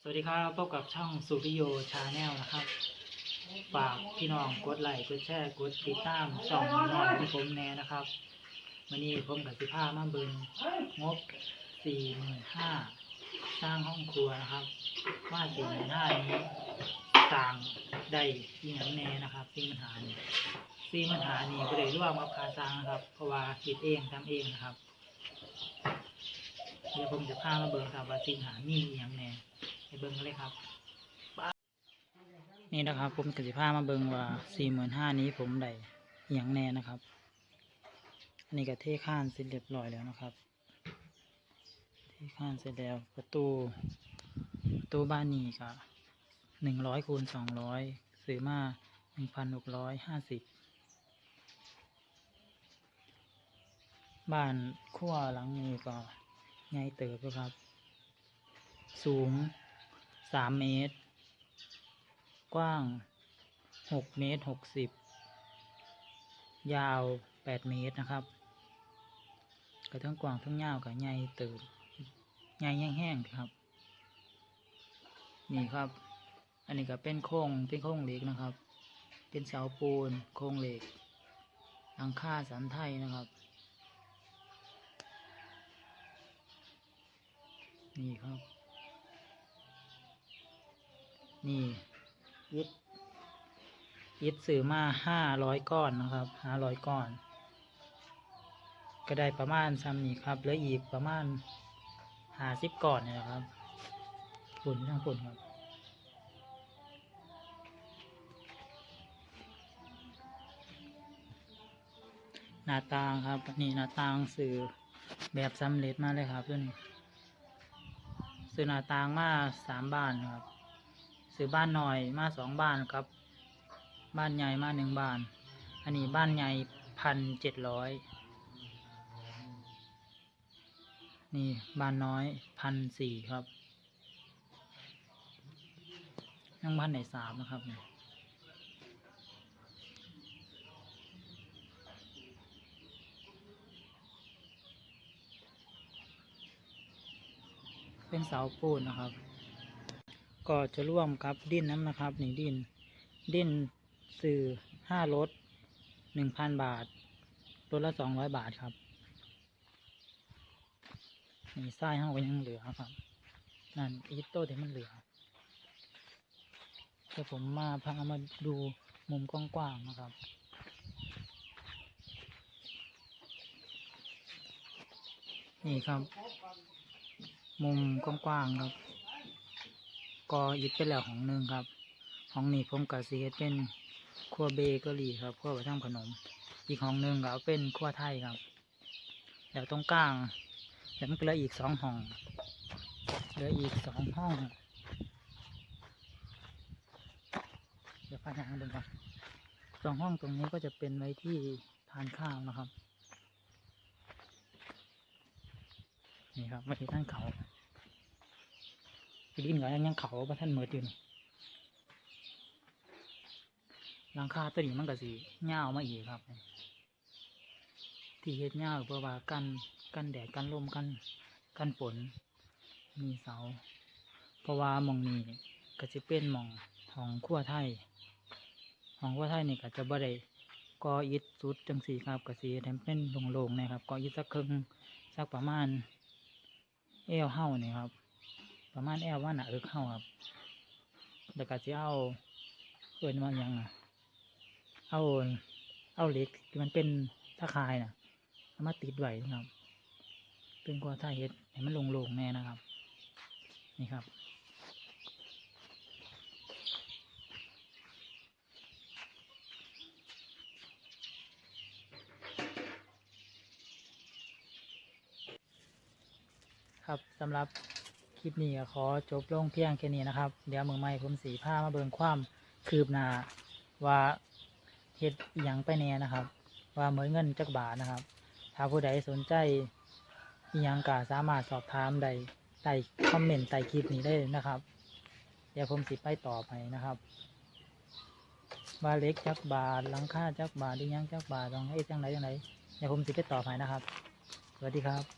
สวัสดีครับพบกับช่องสุริโยชาแนลนะครับ ฝากพี่น้องกดไลค์กดแชร์กดติดตามช่องน้องของผมแน่นะครับวันนี้ผมกับสิผ้ามาเบิงงบสี่หมื่นห้าสร้างห้องครัวนะครับ ว่าสี่หมื่นห้านี้สร้างได้ยี่หยังแน่นะครับสี่ปัญหานี้สี่ปัญหานี้ก็เลยร่วมกับคาสร้างนะครับ เพราะว่าคิดเองทำเองนะครับ ดี๋ยวผมจะพามาเบิ่งครับว่าสิงหามีอย่างแน่ไปเบิ่งกันเลยครับ นี่นะครับผมกสิพามาเบิ่งว่าสี่หมื่นห้านี้ผมได้อย่างแน่นะครับอันนี้ก็เทข้านเสร็จเรียบร้อยแล้วนะครับ เทข้านเสร็จแล้วประตูประตูบ้านนี้ก็หนึ่งร้อยคูณสองร้อยซื้อมาหนึ่งพันหกร้อยห้าสิบบ้านขั้วหลังนี้ก็ ใหญ่เติบอครับ สูงสามเมตร กว้างหกเมตรหกสิบยาวแปดเมตรนะครับก็ทั้งกว้างทั้งยาวกับใหญ่เติบใหญ่แห้งๆครับ นี่ครับ อันนี้ก็เป็นโครงเป็นโครงเหล็กนะครับ เป็นเสาปูนโครงเหล็กหลังคาสันไทยนะครับ นี่ครับ นี่ยึดยึดสื่อมาห้าร้อยก้อนนะครับห้าร้อยก้อน ก็ได้ประมาณซ้ำนี่ครับแล้วอีกประมาณห้าสิบก้อนเนี่ยนะครับฝุ่นทั้งฝุ่นครับหน้าต่างครับนี่หน้าต่างสื่อแบบสำเร็จมาเลยครับตัวนี้ ซื้อหน้าต่างมาสามบ้านครับซื้อบ้านหน่อยมาสองบ้านครับ บ้านใหญ่มาหนึ่งบ้าน อันนี้บ้านใหญ่พันเจ็ดร้อยนี่บ้านน้อยพันสี่ครับยังบ้านไหนสามนะครับเนี่ย เป็นเสาปูนนะครับ ก็จะร่วมกับดินน้ำนะครับนี่ดิน ดินสื่อห้ารถหนึ่งพันบาทรถละสองร้อยบาทครับนี่ไส้ห้าก็ยังเหลือครับ นั่นอีโต้ที่มันเหลือเดี๋ยวผมมาพามาดูมุมกว้างๆนะครับนี่ครับ มุมกว้างๆครับ ก็ยึดไปแล้วของหนึ่งครับ ของนี้ผมกับซีเฮ็ดเป็นครัวเบเกอรี่ครับครัวไปทำขนม อีกของหนึ่งก็เป็นครัวไทยครับแล้วตรงกลางแล้วมันก็เหลืออีกสองห้องเหลืออีกสองห้อง เดี๋ยวพาทางเดินก่อนสองห้องตรงนี้ก็จะเป็นไว้ที่ทานข้าวนะครับ ครับมาที่ท่านเขาไปดินก็ยังเขาพระท่านเมิดอยู่นี่หลังคาตัวนี้มันก็สีเงามาอีกครับ ที่เฮ็ดเงาเพื่อว่ากันกันแดดกันลมกันกันฝนมีเสา เพราะว่ามองนี้ก็จะเป็นมองของขั้วไทยของขั้วไทยนี่ก็จะบ่ได้ก่ออิฐสุดจังสีครับก็สีแถมเป็นโล่งๆนะครับก่ออิฐสักครึ่งสักประมาณ เอวเห่านี่ครับ ประมาณเอวว่าหนาเอิกเห่าครับแล้วก็จะเอาเอินว่าหยังอะเอาเอาเหล็กที่มันเป็นตะข่ายนะเอามาติดไว้นะครับเป็นกว่าถ้าเฮ็ดให้มันลงๆแน่นะครับ นี่ครับ ครับสำหรับคลิปนี้ก็ขอจบลงเพียงแค่นี้นะครับ เดี๋ยวมือใหม่ผมสีผ้ามาเบิ่งความคืบหน้าว่าเฮ็ดอหยังไปแน่นะครับ ว่าเหมือนเงินจักบาทนะครับ ถ้าผู้ใดสนใจอหยังก็สามารถสอบถามได้ใต้คอมเมนต์ใต้คลิปนี้ได้นะครับ เดี๋ยวผมสิไปตอบให้นะครับว่าเล็กจักบาทลังค่าจักบาทหรือหยังจักบาทต้องให้จังไรจังไรเดี๋ยวผมสิไปตอบให้นะครับ สวัสดีครับ